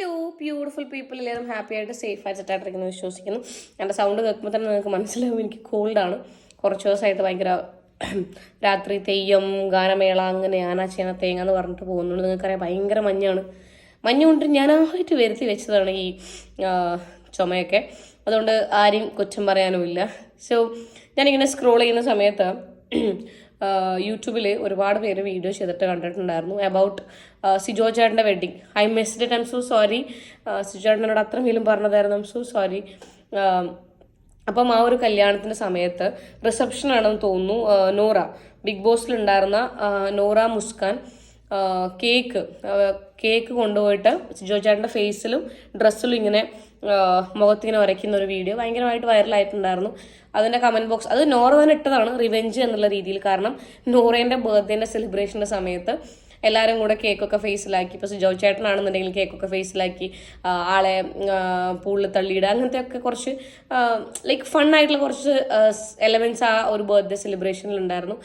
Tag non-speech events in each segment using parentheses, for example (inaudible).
Hello beautiful people എല്ലാവരും happy ആയിട്ട് safe ആയിട്ട് സെറ്റായിട്ടിരിക്കുന്നു വിശ്വസിക്കുന്നു. എന്റെ സൗണ്ട് കേൾക്കുമ്പോൾ തന്നെ നിങ്ങൾക്ക് മനസ്സിലാവും എനിക്ക് കോൾഡാണ് കുറച്ച് ദിവസമായിട്ട് ഭയങ്കര (clears throat) രാത്രി തെയ്യം ഗാനമേള അങ്ങനെ ആന ചേന തേങ്ങ എന്ന് പറഞ്ഞിട്ട് പോകുന്നുണ്ട് നിങ്ങൾക്കറിയാം ഭയങ്കര മഞ്ഞാണ്. മഞ്ഞ് കൊണ്ട് ഞാനായിട്ട് വരുത്തി വെച്ചതാണ് ഈ ചുമയൊക്കെ. അതുകൊണ്ട് ആരെയും കുറ്റം പറയാനുമില്ല. സോ ഞാനിങ്ങനെ സ്ക്രോൾ ചെയ്യുന്ന സമയത്ത് യൂട്യൂബിൽ ഒരുപാട് പേര് വീഡിയോ ചെയ്തിട്ട് കണ്ടിട്ടുണ്ടായിരുന്നു അബൌട്ട് സിജോ ചേട്ടന്റെ wedding I missed it I'm so sorry Sijo ചേട്ടനോട് അത്രമേലും പറഞ്ഞതായിരുന്നു. ഐം സോ സോറി അപ്പം ആ ഒരു കല്യാണത്തിന്റെ സമയത്ത് റിസപ്ഷൻ ആണെന്ന് തോന്നുന്നു നോറ. ബിഗ് ബോസിലുണ്ടായിരുന്ന നോറ മുസ്കാൻ കേക്ക് കേക്ക് കൊണ്ടുപോയിട്ട് സിജോ ചേട്ടന്റെ ഫേസിലും ഡ്രസ്സിലും ഇങ്ങനെ മുഖത്തിങ്ങനെ വരയ്ക്കുന്ന ഒരു വീഡിയോ ഭയങ്കരമായിട്ട് വൈറലായിട്ടുണ്ടായിരുന്നു. അതിന്റെ കമന്റ് ബോക്സ് അത് നോറ തന്നെ ഇട്ടതാണ് റിവെഞ്ച് എന്നുള്ള രീതിയിൽ. കാരണം നോറേന്റെ ബർത്ത്ഡേന്റെ സെലിബ്രേഷന്റെ സമയത്ത് എല്ലാവരും കൂടെ കേക്കൊക്കെ ഫേസിലാക്കി. ഇപ്പോൾ സുജോ ചേട്ടനാണെന്നുണ്ടെങ്കിൽ കേക്കൊക്കെ ഫേസിലാക്കി ആളെ പൂളിൽ തള്ളിയിടുക അങ്ങനത്തെ ഒക്കെ കുറച്ച് ലൈക്ക് ഫണ്ണായിട്ടുള്ള കുറച്ച് എലമെന്റ്സ് ആ ഒരു ബർത്ത്ഡേ സെലിബ്രേഷനിൽ ഉണ്ടായിരുന്നു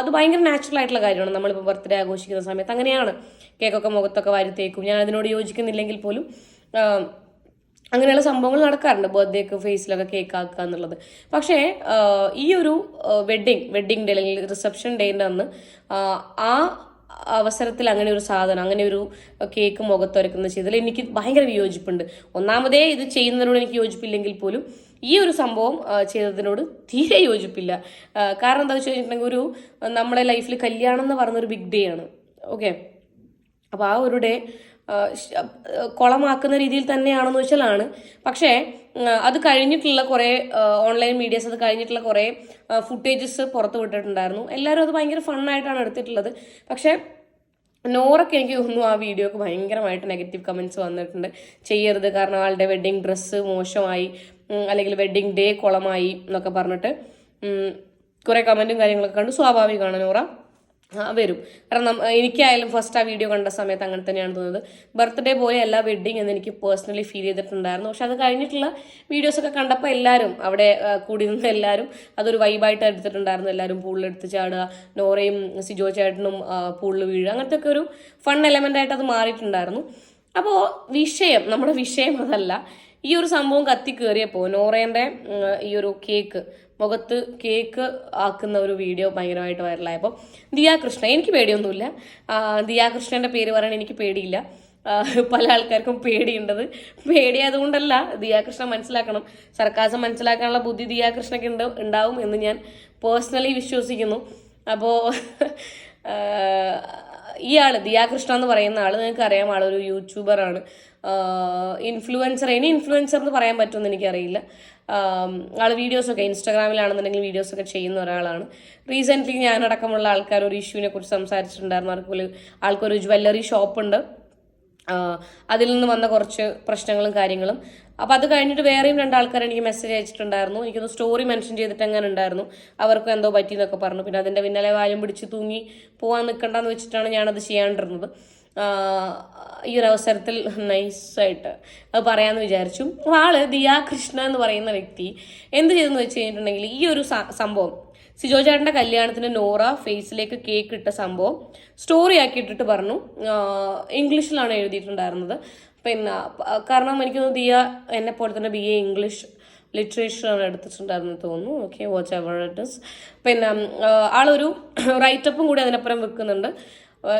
അത് ഭയങ്കര നാച്ചുറൽ ആയിട്ടുള്ള കാര്യമാണ്. നമ്മളിപ്പോൾ ബർത്ത്ഡേ ആഘോഷിക്കുന്ന സമയത്ത് അങ്ങനെയാണ്. കേക്കൊക്കെ മുഖത്തൊക്കെ വരുത്തേക്കും. തേക്കും ഞാൻ അതിനോട് യോജിക്കുന്നില്ലെങ്കിൽ പോലും അങ്ങനെയുള്ള സംഭവങ്ങൾ നടക്കാറുണ്ട്. ബർത്ത്ഡേക്ക് ഫേസിലൊക്കെ കേക്ക് ആക്കുക എന്നുള്ളത്. പക്ഷേ ഈ ഒരു വെഡ്ഡിങ് വെഡ്ഡിങ് ഡേ അല്ലെങ്കിൽ റിസപ്ഷൻ ഡേന്റെ അന്ന് ആ, അവസരത്തിൽ അങ്ങനെ ഒരു സാധനം അങ്ങനെ ഒരു കേക്ക് മുഖത്തൊരക്കുന്ന ചെയ്തതിൽ എനിക്ക് ഭയങ്കര വിയോജിപ്പുണ്ട്. ഒന്നാമതേ ഇത് ചെയ്യുന്നതിനോട് എനിക്ക് യോജിപ്പില്ലെങ്കിൽ പോലും ഈ ഒരു സംഭവം ചെയ്തതിനോട് തീരെ യോജിപ്പില്ല. കാരണം എന്താ വെച്ച് കഴിഞ്ഞിട്ടുണ്ടെങ്കിൽ ഒരു നമ്മുടെ ലൈഫിൽ കല്യാണം എന്ന് പറഞ്ഞൊരു ബിഗ് ഡേ ആണ്. ഓക്കെ അപ്പോൾ ആ ഒരു ഡേ കുളമാക്കുന്ന രീതിയിൽ തന്നെയാണെന്ന് വെച്ചാലാണ്. പക്ഷേ അത് കഴിഞ്ഞിട്ടുള്ള കുറേ ഓൺലൈൻ മീഡിയസ് അത് കഴിഞ്ഞിട്ടുള്ള കുറേ ഫുട്ടേജസ് പുറത്ത് വിട്ടിട്ടുണ്ടായിരുന്നു. എല്ലാവരും അത് ഭയങ്കര ഫണ്ണായിട്ടാണ് എടുത്തിട്ടുള്ളത്. പക്ഷേ നോറൊക്കെ എനിക്ക് തോന്നുന്നു ആ വീഡിയോക്ക് ഭയങ്കരമായിട്ട് നെഗറ്റീവ് കമൻസ് വന്നിട്ടുണ്ട്. ചെയ്യരുത് കാരണം ആളുടെ വെഡ്ഡിങ് ഡ്രസ്സ് മോശമായി അല്ലെങ്കിൽ വെഡ്ഡിങ് ഡേ കുളമായി എന്നൊക്കെ പറഞ്ഞിട്ട് കുറേ കമന്റും കാര്യങ്ങളൊക്കെ കണ്ടു. സ്വാഭാവികമാണ് നോറ. വരും. കാരണം എനിക്കായാലും ഫസ്റ്റ് ആ വീഡിയോ കണ്ട സമയത്ത് അങ്ങനെ തന്നെയാണ് തോന്നുന്നത് ബർത്ത്ഡേ പോലെ അല്ല വെഡ്ഡിങ് എന്ന് എനിക്ക് പേഴ്സണലി ഫീൽ ചെയ്തിട്ടുണ്ടായിരുന്നു. പക്ഷെ അത് കഴിഞ്ഞിട്ടുള്ള വീഡിയോസൊക്കെ കണ്ടപ്പോൾ എല്ലാവരും അവിടെ കൂടി നിന്ന് എല്ലാവരും അതൊരു വൈബായിട്ട് എടുത്തിട്ടുണ്ടായിരുന്നു. എല്ലാവരും പൂളിലെടുത്ത് ചാടുക നോറയും സിജോ ചേട്ടനും പൂളിൽ വീഴുക അങ്ങനത്തെ ഒക്കെ ഒരു ഫൺ എലമെന്റ് ആയിട്ട് അത് മാറിയിട്ടുണ്ടായിരുന്നു. അപ്പോൾ വിഷയം നമ്മുടെ വിഷയം അതല്ല. ഈ ഒരു സംഭവം കത്തി കയറിയപ്പോൾ നോറേന്റെ ഈ ഒരു കേക്ക് മുഖത്ത് കേക്ക് ആക്കുന്ന ഒരു വീഡിയോ ഭയങ്കരമായിട്ട് വൈറലായപ്പോൾ ദിയാ കൃഷ്ണ എനിക്ക് പേടിയൊന്നുമില്ല. ദിയാ കൃഷ്ണന്റെ പേര് പറയാൻ എനിക്ക് പേടിയില്ല. പല ആൾക്കാർക്കും പേടിയുണ്ടത്. പേടിയായതുകൊണ്ടല്ല ദിയാകൃഷ്ണ മനസ്സിലാക്കണം. സർക്കാസം മനസ്സിലാക്കാനുള്ള ബുദ്ധി ദിയാകൃഷ്ണയ്ക്ക് ഉണ്ട് ഉണ്ടാവും എന്ന് ഞാൻ പേഴ്സണലി വിശ്വസിക്കുന്നു. അപ്പോൾ ഈ ആൾ ദിയാകൃഷ്ണ എന്ന് പറയുന്ന ആൾ നിങ്ങൾക്ക് അറിയാം. ആളൊരു യൂട്യൂബറാണ് ഇൻഫ്ലുവൻസർ ഇനി ഇൻഫ്ലുവൻസർ എന്ന് പറയാൻ പറ്റുമെന്ന് എനിക്കറിയില്ല. ആൾ വീഡിയോസൊക്കെ ഇൻസ്റ്റാഗ്രാമിലാണെന്നുണ്ടെങ്കിൽ വീഡിയോസൊക്കെ ചെയ്യുന്ന ഒരാളാണ്. റീസെന്റ്ലി ഞാനടക്കമുള്ള ആൾക്കാർ ഒരു ഇഷ്യൂവിനെ കുറിച്ച് സംസാരിച്ചിട്ടുണ്ടായിരുന്നു. ആൾക്കൊരു ആൾക്കൊരു ജ്വല്ലറി ഷോപ്പുണ്ട് അതിൽ നിന്ന് വന്ന കുറച്ച് പ്രശ്നങ്ങളും കാര്യങ്ങളും. അപ്പോൾ അത് കഴിഞ്ഞിട്ട് വേറെയും രണ്ടാൾക്കാർ എനിക്ക് മെസ്സേജ് അയച്ചിട്ടുണ്ടായിരുന്നു. എനിക്കൊന്ന് സ്റ്റോറി മെൻഷൻ ചെയ്തിട്ട് എങ്ങനെ ഉണ്ടായിരുന്നു അവർക്കും എന്തോ പറ്റി എന്നൊക്കെ പറഞ്ഞു. പിന്നെ അതിന്റെ പിന്നാലെ വാലും പിടിച്ച് തൂങ്ങി പോകാൻ നിൽക്കണ്ടെന്ന് വെച്ചിട്ടാണ് ഞാനത് ചെയ്യാണ്ടിരുന്നത്. ഈ ഒരു അവസരത്തിൽ നൈസായിട്ട് അത് പറയാമെന്ന് വിചാരിച്ചു. ആൾ ദിയാ കൃഷ്ണ എന്ന് പറയുന്ന വ്യക്തി എന്ത് ചെയ്തെന്ന് വെച്ച് കഴിഞ്ഞിട്ടുണ്ടെങ്കിൽ ഈ ഒരു സംഭവം സിജോ ചേട്ടന്റെ കല്യാണത്തിന് നോറ ഫേസിലേക്ക് കേക്ക് ഇട്ട സംഭവം സ്റ്റോറി ആക്കിയിട്ടിട്ട് പറഞ്ഞു. ഇംഗ്ലീഷിലാണ് എഴുതിയിട്ടുണ്ടായിരുന്നത്. പിന്നെ കാരണം എനിക്ക് ദിയ എന്നെ പോലെ തന്നെ ബി എ ഇംഗ്ലീഷ് ലിറ്ററേച്ചറാണ് എടുത്തിട്ടുണ്ടായിരുന്നു തോന്നുന്നു. Okay whatever it is പിന്നെ ആളൊരു റൈറ്റപ്പും കൂടി അതിനപ്പുറം വെക്കുന്നുണ്ട്.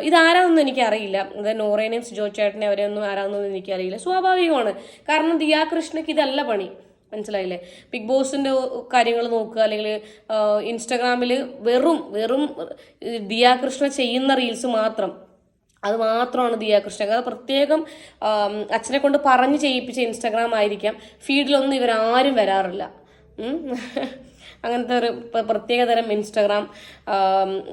ഇതാരാന്നൊന്നും എനിക്കറിയില്ല. അത് നോറേനെയും സിജോ ചേട്ടനെ അവരെയൊന്നും ആരാണെന്നൊന്നും എനിക്കറിയില്ല. സ്വാഭാവികമാണ്. കാരണം ദിയാ കൃഷ്ണയ്ക്ക് ഇതല്ല പണി. മനസ്സിലായില്ലേ? ബിഗ് ബോസിന്റെ കാര്യങ്ങൾ നോക്കുക അല്ലെങ്കിൽ ഇൻസ്റ്റാഗ്രാമിൽ വെറും വെറും ദിയാകൃഷ്ണ ചെയ്യുന്ന റീൽസ് മാത്രം. അത് മാത്രമാണ് ദിയാകൃഷ്ണ അത് പ്രത്യേകം അച്ഛനെ കൊണ്ട് പറഞ്ഞ് ചെയ്യിപ്പിച്ച ഇൻസ്റ്റാഗ്രാം ആയിരിക്കാം. ഫീഡിലൊന്നും ഇവരാരും വരാറില്ല. (laughs) അങ്ങനത്തെ ഒരു പ്രത്യേകതരം ഇൻസ്റ്റാഗ്രാം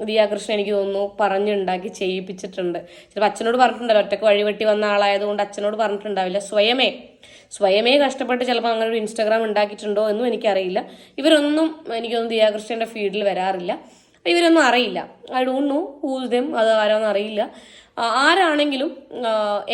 ദിയാകൃഷ്ണൻ ദിയാ എനിക്ക് തോന്നുന്നു പറഞ്ഞുണ്ടാക്കി ചെയ്യിപ്പിച്ചിട്ടുണ്ട്. ചിലപ്പോൾ അച്ഛനോട് പറഞ്ഞിട്ടുണ്ടല്ലോ ഒറ്റയ്ക്ക് വഴിവെട്ടി വന്ന ആളായതുകൊണ്ട് അച്ഛനോട് പറഞ്ഞിട്ടുണ്ടാവില്ല. സ്വയമേ സ്വയമേ കഷ്ടപ്പെട്ട് ചിലപ്പോൾ അങ്ങനെ ഒരു ഇൻസ്റ്റാഗ്രാം ഉണ്ടാക്കിയിട്ടുണ്ടോ എന്നും എനിക്കറിയില്ല. ഇവരൊന്നും എനിക്കൊന്നും ദിയാകൃഷ്ണന്റെ ഫീഡിൽ വരാറില്ല. ഇവരൊന്നും അറിയില്ല. I don't know who's them അത് ആരാന്ന് അറിയില്ല. ആരാണെങ്കിലും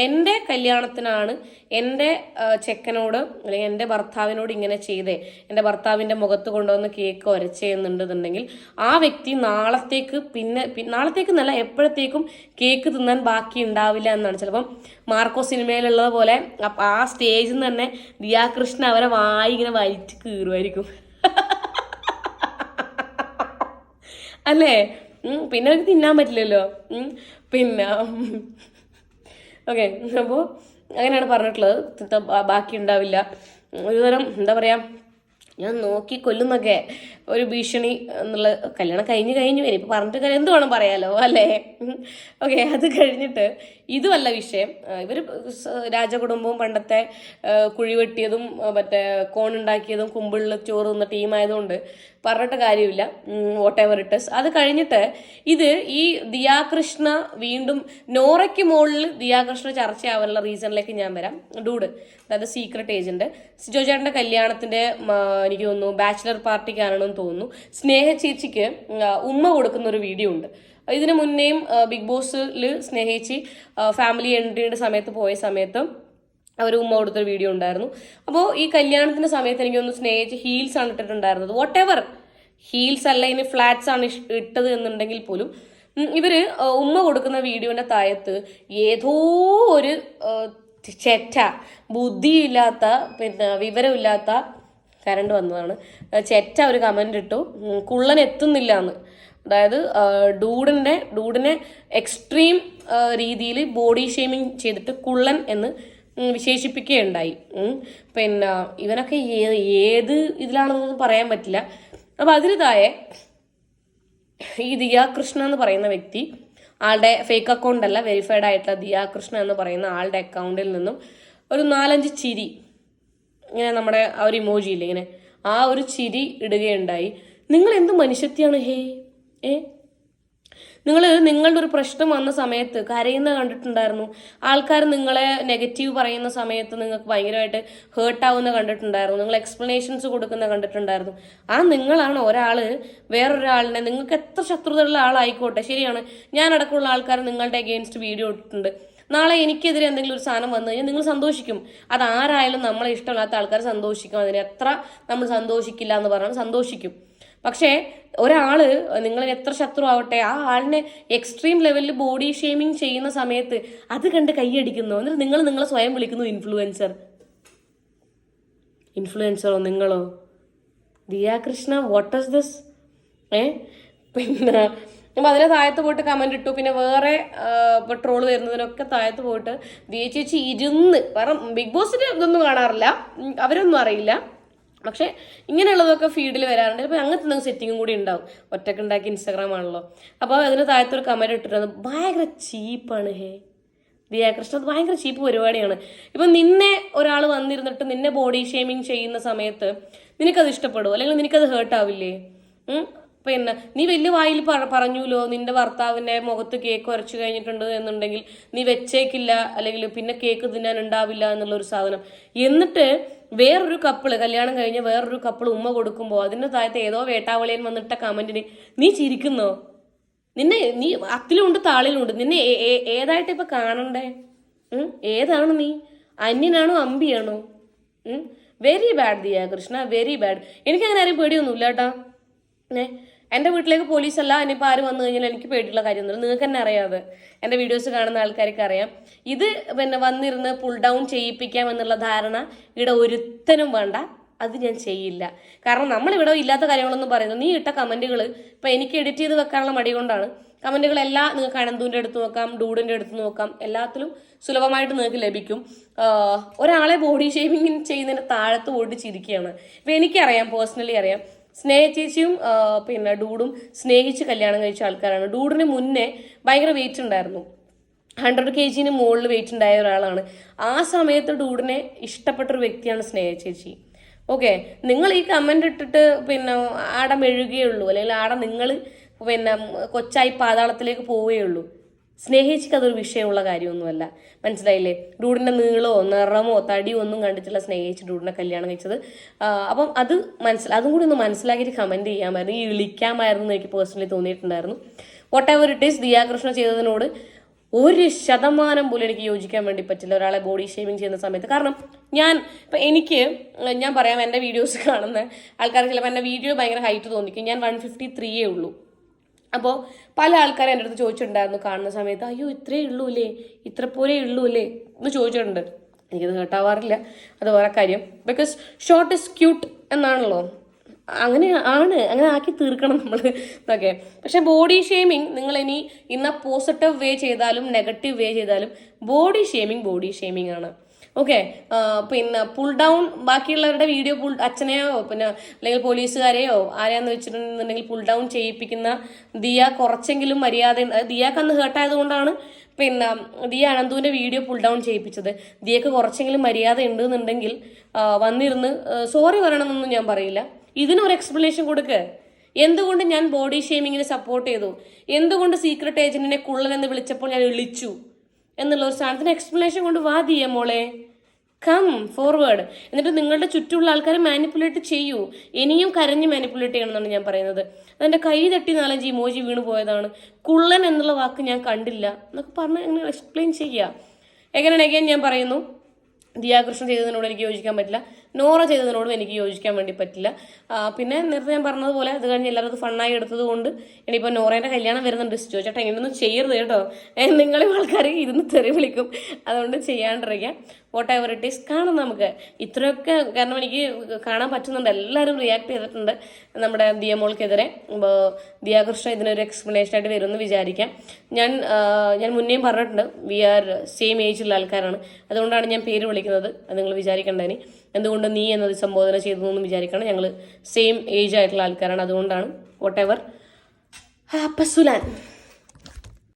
എന്റെ കല്യാണത്തിനാണ് എന്റെ ചെക്കനോട് അല്ലെങ്കിൽ എന്റെ ഭർത്താവിനോട് ഇങ്ങനെ ചെയ്തേ. എന്റെ ഭർത്താവിന്റെ മുഖത്ത് കൊണ്ടുവന്ന് കേക്ക് ഉരച്ചെന്നുണ്ടെന്നുണ്ടെങ്കിൽ ആ വ്യക്തി നാളത്തേക്ക് പിന്നെ നാളത്തേക്ക് നല്ല എപ്പോഴത്തേക്കും കേക്ക് തിന്നാൻ ബാക്കി ഉണ്ടാവില്ല എന്നാണ്. ചിലപ്പം മാർക്കോ സിനിമയിലുള്ളത് പോലെ ആ സ്റ്റേജിൽ നിന്ന് തന്നെ ദിയാകൃഷ്ണ അവരെ വായി ഇങ്ങനെ വലിച്ച് കീറുമായിരിക്കും. (laughs) അല്ലേ? പിന്നെ അവർക്ക് തിന്നാൻ പറ്റില്ലല്ലോ. പിന്നെ ഓക്കെ അപ്പോൾ അങ്ങനെയാണ് പറഞ്ഞിട്ടുള്ളത്. ബാക്കി ഉണ്ടാവില്ല. ഒരു തരം എന്താ പറയുക ഞാൻ നോക്കി കൊല്ലുന്നൊക്കെ ഒരു ഭീഷണി എന്നുള്ള കല്യാണം കഴിഞ്ഞ് കഴിഞ്ഞു ഇനിയിപ്പോൾ പറഞ്ഞിട്ട് കാര്യം എന്ത് വേണം പറയാലോ അല്ലേ? ഓക്കെ അത് കഴിഞ്ഞിട്ട് ഇതുമല്ല വിഷയം. ഇവർ രാജകുടുംബവും പണ്ടത്തെ കുഴിവെട്ടിയതും മറ്റേ കോണുണ്ടാക്കിയതും കുമ്പിളിൽ ചോറ് തിന്ന ടീമായതുകൊണ്ട് പറഞ്ഞിട്ട് കാര്യമില്ല. വോട്ട് എവർ അത് കഴിഞ്ഞിട്ട് ഇത് ഈ ദിയാകൃഷ്ണ വീണ്ടും നോറയ്ക്ക് മുകളിൽ ദിയാകൃഷ്ണ ചർച്ചയാവാനുള്ള റീസണിലേക്ക് ഞാൻ വരാം. ഡൂഡ് അതായത് സീക്രട്ട് ഏജന്റ് സിജോ കല്യാണത്തിന്റെ എനിക്ക് തോന്നുന്നു ബാച്ചിലർ പാർട്ടിക്കാണെന്ന് തോന്നുന്നു. സ്നേഹ ചേച്ചിക്ക് ഉമ്മ കൊടുക്കുന്ന ഒരു വീഡിയോ ഉണ്ട്. ഇതിന് മുന്നേയും ബിഗ് ബോസിൽ സ്നേഹിച്ച് ഫാമിലി എൻട്രിയുടെ സമയത്ത് പോയ സമയത്ത് അവർ ഉമ്മ കൊടുത്തൊരു വീഡിയോ ഉണ്ടായിരുന്നു. അപ്പോൾ ഈ കല്യാണത്തിന്റെ സമയത്ത് എനിക്കൊന്ന് സ്നേഹിച്ച് ഹീൽസ് ആണ് ഇട്ടിട്ടുണ്ടായിരുന്നത്. വാട്ട് എവർ ഹീൽസ് അല്ല ഇനി ഫ്ലാറ്റ്സ് ആണ് ഇട്ടത് എന്നുണ്ടെങ്കിൽ പോലും ഇവർ ഉമ്മ കൊടുക്കുന്ന വീഡിയോന്റെ താഴത്ത് ഏതോ ഒരു ചെറ്റ ബുദ്ധിയില്ലാത്ത പിന്നെ വിവരമില്ലാത്ത കരണ്ട് വന്നതാണ്. ചെറ്റ ഒരു കമന്റ് ഇട്ടു. കുള്ളൻ എത്തുന്നില്ല എന്ന് അതായത് ഡൂഡിന്റെ ഡൂഡിനെ എക്സ്ട്രീം രീതിയിൽ ബോഡി ഷേമിങ് ചെയ്തിട്ട് കുള്ളൻ എന്ന് വിശേഷിപ്പിക്കുകയുണ്ടായി. പിന്നെ ഇവനൊക്കെ ഏത് ഇതിലാണെന്നൊന്നും പറയാൻ പറ്റില്ല. അപ്പോൾ അതിന് ഈ ദിയാകൃഷ്ണ എന്ന് പറയുന്ന വ്യക്തി ആളുടെ ഫേക്ക് അക്കൗണ്ട് അല്ല വെരിഫൈഡ് ആയിട്ടുള്ള ദിയാകൃഷ്ണ എന്ന് പറയുന്ന ആളുടെ അക്കൗണ്ടിൽ നിന്നും ഒരു നാലഞ്ച് ചിരി ഇങ്ങനെ നമ്മുടെ ആ ഒരു ഇമോജി ഇല്ലേ ഇങ്ങനെ ആ ഒരു ചിരി ഇടുകയുണ്ടായി. നിങ്ങൾ എന്ത് മനുഷ്യത്തെയാണ് ഹേ? ഏ? നിങ്ങൾ നിങ്ങളുടെ ഒരു പ്രശ്നം വന്ന സമയത്ത് കരയുന്ന കണ്ടിട്ടുണ്ടായിരുന്നു. ആൾക്കാർ നിങ്ങളെ നെഗറ്റീവ് പറയുന്ന സമയത്ത് നിങ്ങൾക്ക് ഭയങ്കരമായിട്ട് ഹേർട്ടാവുന്ന കണ്ടിട്ടുണ്ടായിരുന്നു. നിങ്ങൾ എക്സ്പ്ലനേഷൻസ് കൊടുക്കുന്ന കണ്ടിട്ടുണ്ടായിരുന്നു. ആ നിങ്ങളാണ് ഒരാൾ വേറൊരാളിനെ നിങ്ങൾക്ക് എത്ര ശത്രുതയുള്ള ആളായിക്കോട്ടെ ശരിയാണ്. ഞാൻ അടക്കമുള്ള ആൾക്കാർ നിങ്ങളുടെ അഗെയിൻസ്റ്റ് വീഡിയോ ഇട്ടിട്ടുണ്ട്. നാളെ എനിക്കെതിരെ എന്തെങ്കിലും ഒരു സാധനം വന്നു കഴിഞ്ഞാൽ നിങ്ങൾ സന്തോഷിക്കും. അത് ആരായാലും നമ്മളെ ഇഷ്ടമില്ലാത്ത ആൾക്കാർ സന്തോഷിക്കും. അതിന് എത്ര നമ്മൾ സന്തോഷിക്കില്ല എന്ന് പറഞ്ഞാൽ സന്തോഷിക്കും. പക്ഷേ ഒരാൾ നിങ്ങൾ എത്ര ശത്രു ആവട്ടെ ആ ആളിനെ എക്സ്ട്രീം ലെവലിൽ ബോഡി ഷേമിങ് ചെയ്യുന്ന സമയത്ത് അത് കണ്ട് കൈയടിക്കുന്നു എന്നിട്ട് നിങ്ങൾ നിങ്ങളെ സ്വയം വിളിക്കുന്നു ഇൻഫ്ലുവൻസർ ഇൻഫ്ലുവൻസറോ നിങ്ങളോ? ദിയാകൃഷ്ണ വാട്ട് ഇസ് ദിസ് ഏ? പിന്നെ അപ്പം അതിനെ താഴത്ത് പോയിട്ട് കമന്റ് ഇട്ടു. പിന്നെ വേറെ പെട്രോൾ ട്രോൾ വരുന്നതിനൊക്കെ താഴത്ത് പോയിട്ട് ദിയ ചേച്ചി ഇരുന്ന് കാരണം ബിഗ് ബോസിന്റെ ഇതൊന്നും കാണാറില്ല. അവരൊന്നും അറിയില്ല. പക്ഷെ ഇങ്ങനെയുള്ളതൊക്കെ ഫീഡിൽ വരാറുണ്ട്. ഇപ്പം അങ്ങനത്തെ എന്തെങ്കിലും സെറ്റിങ്ങും കൂടി ഉണ്ടാവും. ഒറ്റയ്ക്ക് ഉണ്ടാക്കി ഇൻസ്റ്റാഗ്രാം ആണല്ലോ. അപ്പോൾ അതിന് താഴത്തൊരു കമന്റ് ഇട്ടിട്ടുണ്ട്. ഭയങ്കര ചീപ്പാണ് ഹേ. ദിയാകൃഷ്ണ അത് ഭയങ്കര ചീപ്പ് പരിപാടിയാണ്. ഇപ്പം നിന്നെ ഒരാൾ വന്നിരുന്നിട്ട് നിന്നെ ബോഡി ഷേമിങ് ചെയ്യുന്ന സമയത്ത് നിനക്കത് ഇഷ്ടപ്പെടുമോ അല്ലെങ്കിൽ നിനക്കത് ഹേർട്ട് ആവില്ലേ? പിന്നെ നീ വലിയ വായിൽ പറ- പറഞ്ഞുല്ലോ നിന്റെ ഭർത്താവിന്റെ മുഖത്ത് കേക്ക് ഉരച്ചു കഴിഞ്ഞിട്ടുണ്ട് എന്നുണ്ടെങ്കിൽ നീ വെച്ചേക്കില്ല. അല്ലെങ്കിൽ പിന്നെ കേക്ക് തിന്നാൻ ഉണ്ടാവില്ല എന്നുള്ള ഒരു സാധനം. എന്നിട്ട് വേറൊരു കപ്പിൾ കല്യാണം കഴിഞ്ഞ വേറൊരു കപ്പിൾ ഉമ്മ കൊടുക്കുമ്പോൾ അതിന്റെ താഴത്ത് ഏതോ വേട്ടാവളിയൻ വന്നിട്ട കമന്റിന് നീ ചിരിക്കുന്നോ? നിന്നെ നീ അത്തിലുണ്ട് താളിലുണ്ട്. നിന്നെ ഏതായിട്ട് ഇപ്പൊ കാണണ്ടേ? ഏതാണ് നീ? അന്യനാണോ അമ്പിയാണോ? Very bad Diya Krishna very bad എനിക്കങ്ങനെ ആരും പേടിയൊന്നുമില്ല കേട്ടാ ഏ എന്റെ വീട്ടിലേക്ക് പോലീസ് അല്ല ഇനിയിപ്പോൾ ആര് വന്നു കഴിഞ്ഞാൽ എനിക്ക് പേടിയുള്ള കാര്യമൊന്നുമില്ല. നിങ്ങൾക്ക് തന്നെ അറിയാതെ എന്റെ വീഡിയോസ് കാണുന്ന ആൾക്കാർക്ക് അറിയാം. ഇത് പിന്നെ വന്നിരുന്ന് പുൾ ഡൗൺ ചെയ്യിപ്പിക്കാം എന്നുള്ള ധാരണ ഇവിടെ ഒരുത്തനും വേണ്ട. അത് ഞാൻ ചെയ്യില്ല. കാരണം നമ്മളിവിടെ ഇല്ലാത്ത കാര്യങ്ങളൊന്നും പറയുന്നത് നീ ഇട്ട കമന്റുകൾ ഇപ്പം എനിക്ക് എഡിറ്റ് ചെയ്ത് വെക്കാനുള്ള മടി കൊണ്ടാണ്. കമന്റുകളെല്ലാം നിങ്ങൾക്ക് അനന്തുവിന്റെ അടുത്ത് നോക്കാം ഡൂഡിന്റെ അടുത്ത് നോക്കാം. എല്ലാത്തിലും സുലഭമായിട്ട് നിങ്ങൾക്ക് ലഭിക്കും. ഒരാളെ ബോഡി ഷേവിങ് ചെയ്യുന്നതിന് താഴത്ത് ഓടിച്ചിരിക്കുകയാണ്. ഇപ്പൊ എനിക്കറിയാം പേഴ്സണലി അറിയാം. സ്നേഹ ചേച്ചിയും പിന്നെ ഡൂഡും സ്നേഹിച്ച് കല്യാണം കഴിച്ച ആൾക്കാരാണ്. ഡൂഡിന് മുന്നേ ഭയങ്കര വെയിറ്റ് ഉണ്ടായിരുന്നു. ഹൺഡ്രഡ് കെ ജിന് മുകളിൽ വെയിറ്റ് ഉണ്ടായ ഒരാളാണ്. ആ സമയത്ത് ഡൂഡിനെ ഇഷ്ടപ്പെട്ട ഒരു വ്യക്തിയാണ് സ്നേഹ ചേച്ചി ഓക്കെ നിങ്ങൾ ഈ കമന്റ് ഇട്ടിട്ട് പിന്നെ ആടെ മെഴുകുകയുള്ളൂ അല്ലെങ്കിൽ ആടെ നിങ്ങൾ പിന്നെ കൊച്ചായി പാതാളത്തിലേക്ക് പോവുകയുള്ളൂ സ്നേഹിച്ചിക്ക് അതൊരു വിഷയമുള്ള കാര്യമൊന്നുമല്ല. മനസ്സിലായില്ലേ? ഡൂഡിന്റെ നീളമോ നിറമോ തടിയോ ഒന്നും കണ്ടിട്ടില്ല സ്നേഹിച്ച് ഡൂഡിനെ കല്യാണം കഴിച്ചത്. അപ്പം അത് മനസ്സിൽ അതും കൂടി ഒന്ന് മനസ്സിലാക്കിയിട്ട് കമന്റ് ചെയ്യാമായിരുന്നു ഈ വിളിക്കാമായിരുന്നു എനിക്ക് പേഴ്സണലി തോന്നിയിട്ടുണ്ടായിരുന്നു. Whatever it is Diyakrishna ചെയ്തതിനോട് ഒരു ശതമാനം പോലും എനിക്ക് യോജിക്കാൻ വേണ്ടി പറ്റില്ല. ഒരാളെ ബോഡി ഷേവിങ് ചെയ്യുന്ന സമയത്ത്. കാരണം ഞാൻ ഇപ്പം എനിക്ക് ഞാൻ പറയാം എന്റെ വീഡിയോസ് കാണുന്ന ആൾക്കാർ ചിലപ്പോൾ എന്റെ വീഡിയോ ഭയങ്കര ഹൈറ്റ് തോന്നിക്കും. ഞാൻ വൺ ഫിഫ്റ്റി ത്രീയേ ഉള്ളൂ. അപ്പോൾ പല ആൾക്കാരും എന്റെ അടുത്ത് ചോദിച്ചിട്ടുണ്ടായിരുന്നു കാണുന്ന സമയത്ത് അയ്യോ ഇത്രേ ഉള്ളൂ അല്ലേ ഇത്ര പോരേ ഉള്ളൂ അല്ലേ എന്ന് ചോദിച്ചിട്ടുണ്ട്. എനിക്കത് കേട്ടാവാറില്ല. അത് വേറെ കാര്യം. ബിക്കോസ് ഷോർട്ട് ഇസ് ക്യൂട്ട് എന്നാണല്ലോ. അങ്ങനെ ആണ്. അങ്ങനെ ആക്കി തീർക്കണം നമ്മൾ എന്നൊക്കെ പക്ഷെ ബോഡി ഷേമിങ് നിങ്ങൾ ഇനി ഇന്ന പോസിറ്റീവ് വേ ചെയ്താലും നെഗറ്റീവ് വേ ചെയ്താലും ബോഡി ഷേമിങ് ബോഡി ഷേമിങ് ആണ്. ഓക്കെ പിന്നെ പുൾ ഡൗൺ ബാക്കിയുള്ളവരുടെ വീഡിയോ പുൾ അച്ഛനെയോ പിന്നെ അല്ലെങ്കിൽ പോലീസുകാരെയോ ആരെയാന്ന് വെച്ചിട്ടുണ്ടെന്നുണ്ടെങ്കിൽ പുൾ ഡൗൺ ചെയ്യിപ്പിക്കുന്ന ദിയ കുറച്ചെങ്കിലും മര്യാദ ദിയാക്ക് അന്ന് ഹേർട്ടായത് കൊണ്ടാണ് പിന്നെ ദിയ അനന്തുവിന്റെ വീഡിയോ പുൾ ഡൗൺ ചെയ്യിപ്പിച്ചത്. ദിയക്ക് കുറച്ചെങ്കിലും മര്യാദ ഉണ്ടെന്നുണ്ടെങ്കിൽ വന്നിരുന്ന് സോറി പറയണമെന്നൊന്നും ഞാൻ പറയില്ല. ഇതിനൊരു എക്സ്പ്ലനേഷൻ കൊടുക്ക്. എന്തുകൊണ്ട് ഞാൻ ബോഡി ഷേമിങ്ങിനെ സപ്പോർട്ട് ചെയ്തു? എന്തുകൊണ്ട് സീക്രട്ട് ഏജന്റിനെ കുള്ളൻ എന്ന് വിളിച്ചപ്പോൾ ഞാൻ വിളിച്ചു എന്നുള്ള ഒരു സാധനത്തിന് എക്സ്പ്ലനേഷൻ കൊണ്ട് വാ ദിയ മോളെ. കം ഫോർവേഡ് എന്നിട്ട് നിങ്ങളുടെ ചുറ്റുമുള്ള ആൾക്കാരെ മാനിപ്പുലേറ്റ് ചെയ്യൂ. ഇനിയും കരഞ്ഞ് മാനിപ്പുലേറ്റ് ചെയ്യണമെന്നാണ് ഞാൻ പറയുന്നത്. അതെന്റെ കൈ തട്ടി നാലഞ്ച് ഇമോജി വീണ് പോയതാണ്. കുള്ളൻ എന്നുള്ള വാക്ക് ഞാൻ കണ്ടില്ല. എന്നൊക്കെ പറഞ്ഞ് അങ്ങനെ എക്സ്പ്ലെയിൻ ചെയ്യുക എങ്ങനെ ഞാൻ പറയുന്നു? ദിയാകൃഷ്ണൻ ചെയ്തതിനോട് എനിക്ക് യോജിക്കാൻ പറ്റില്ല. നോറ ചെയ്തതിനോടും എനിക്ക് യോജിക്കാൻ വേണ്ടി പറ്റില്ല. പിന്നെ നേരത്തെ ഞാൻ പറഞ്ഞതുപോലെ അത് കഴിഞ്ഞ് എല്ലാവരും അത് ഫണ്ണായി എടുത്തത് കൊണ്ട് ഇനിയിപ്പോൾ നോറേന്റെ കല്യാണം വരുന്നുണ്ട്. ചോദിച്ചേട്ടാ ഇങ്ങനെയൊന്നും ചെയ്യരുത് കേട്ടോ. നിങ്ങളെ ആൾക്കാർ ഇരുന്ന് തെറി വിളിക്കും. അതുകൊണ്ട് ചെയ്യാണ്ടിരിക്കാം. വോട്ട് എവർ ഇറ്റ് ഈസ് കാണാം നമുക്ക്. ഇത്രയൊക്കെ കാരണം എനിക്ക് കാണാൻ പറ്റുന്നുണ്ട്. എല്ലാവരും റിയാക്ട് ചെയ്തിട്ടുണ്ട് നമ്മുടെ ദിയമോൾക്കെതിരെ അപ്പോൾ ദിയാകൃഷ്ണ ഇതിനൊരു എക്സ്പ്ലനേഷൻ ആയിട്ട് വരുമെന്ന് വിചാരിക്കാം. ഞാൻ ഞാൻ മുന്നേയും പറഞ്ഞിട്ടുണ്ട്. വി ആർ സെയിം ഏജുള്ള ആൾക്കാരാണ്. അതുകൊണ്ടാണ് ഞാൻ പേര് വിളിക്കുന്നത്. അത് നിങ്ങൾ വിചാരിക്കേണ്ടതിന് എന്തുകൊണ്ട് നീ എന്നത് സംബോധന ചെയ്തു എന്ന് വിചാരിക്കണം. ഞങ്ങൾ സെയിം ഏജ് ആയിട്ടുള്ള ആൾക്കാരാണ്. അതുകൊണ്ടാണ് വോട്ട് എവർ സുലാൻ